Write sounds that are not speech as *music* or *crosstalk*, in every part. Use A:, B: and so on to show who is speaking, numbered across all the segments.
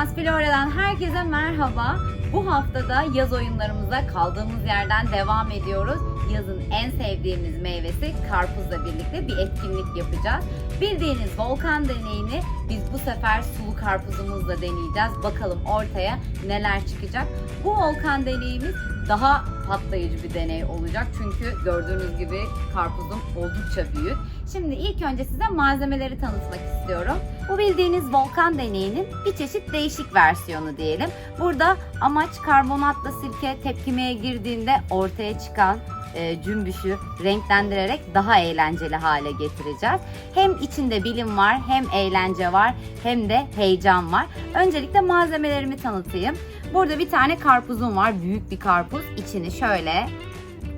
A: Elmas Flore'den herkese merhaba. Bu haftada yaz oyunlarımıza kaldığımız yerden devam ediyoruz. Yazın en sevdiğimiz meyvesi karpuzla birlikte bir etkinlik yapacağız. Bildiğiniz volkan deneyini biz bu sefer sulu karpuzumuzla deneyeceğiz. Bakalım ortaya neler çıkacak. Bu volkan deneyimiz daha patlayıcı bir deney olacak. Çünkü gördüğünüz gibi karpuzum oldukça büyük. Şimdi ilk önce size malzemeleri tanıtmak istiyorum. Bu bildiğiniz volkan deneyinin bir çeşit değişik versiyonu diyelim. Burada amaç karbonatla sirke tepkimeye girdiğinde ortaya çıkan e, cümbüşü renklendirerek daha eğlenceli hale getireceğiz. Hem içinde bilim var, hem eğlence var, hem de heyecan var. Öncelikle malzemelerimi tanıtayım. Burada bir tane karpuzum var, büyük bir karpuz. İçini şöyle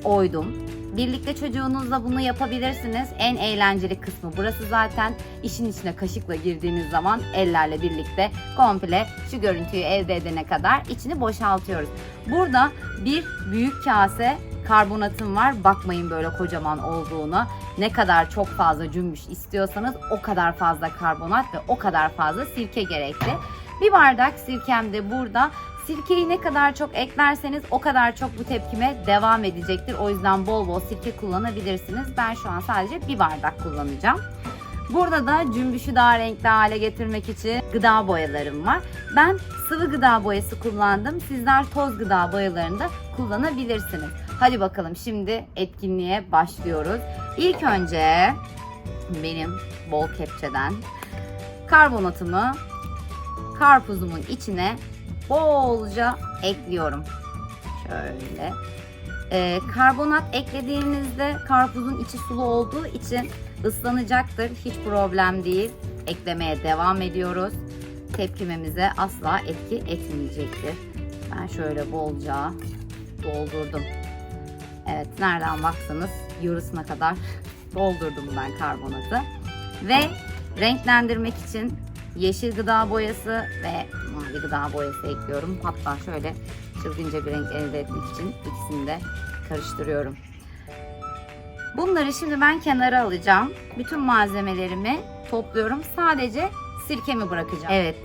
A: oydum. Birlikte çocuğunuzla bunu yapabilirsiniz. En eğlenceli kısmı burası zaten. İşin içine kaşıkla girdiğiniz zaman ellerle birlikte komple şu görüntüyü elde edene kadar içini boşaltıyoruz. Burada bir büyük kase karbonatım var. Bakmayın böyle kocaman olduğuna. Ne kadar çok fazla cümbüş istiyorsanız o kadar fazla karbonat ve o kadar fazla sirke gerekli. Bir bardak sirkem de burada. Sirkeyi ne kadar çok eklerseniz o kadar çok bu tepkime devam edecektir. O yüzden bol bol sirke kullanabilirsiniz. Ben şu an sadece bir bardak kullanacağım. Burada da cümbüşü daha renkli hale getirmek için gıda boyalarım var. Ben sıvı gıda boyası kullandım. Sizler toz gıda boyalarını da kullanabilirsiniz. Hadi bakalım şimdi etkinliğe başlıyoruz. İlk önce benim bol kepçeden karbonatımı karpuzumun içine bolca ekliyorum. Şöyle. Ee, karbonat eklediğinizde karpuzun içi sulu olduğu için ıslanacaktır. Hiç problem değil. Eklemeye devam ediyoruz. Tepkimemize asla etki etmeyecektir. Ben şöyle bolca doldurdum. Evet nereden baksanız yarısına kadar *laughs* doldurdum ben karbonatı. Ve renklendirmek için yeşil gıda boyası ve mavi gıda boyası ekliyorum. Hatta şöyle çılgınca bir renk elde etmek için ikisini de karıştırıyorum. Bunları şimdi ben kenara alacağım. Bütün malzemelerimi topluyorum. Sadece sirkemi bırakacağım. Evet.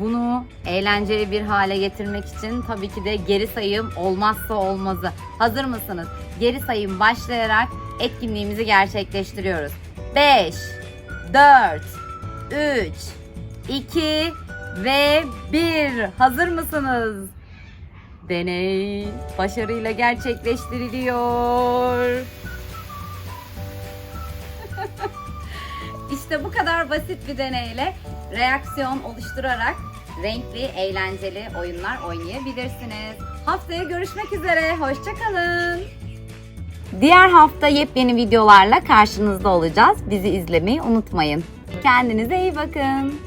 A: Bunu eğlenceli bir hale getirmek için tabii ki de geri sayım olmazsa olmazı. Hazır mısınız? Geri sayım başlayarak etkinliğimizi gerçekleştiriyoruz. 5 4 3 2 ve 1. Hazır mısınız? Deney başarıyla gerçekleştiriliyor. *laughs* işte bu kadar basit bir deneyle reaksiyon oluşturarak renkli, eğlenceli oyunlar oynayabilirsiniz. Haftaya görüşmek üzere. Hoşçakalın. Diğer hafta yepyeni videolarla karşınızda olacağız. Bizi izlemeyi unutmayın. Kendinize iyi bakın.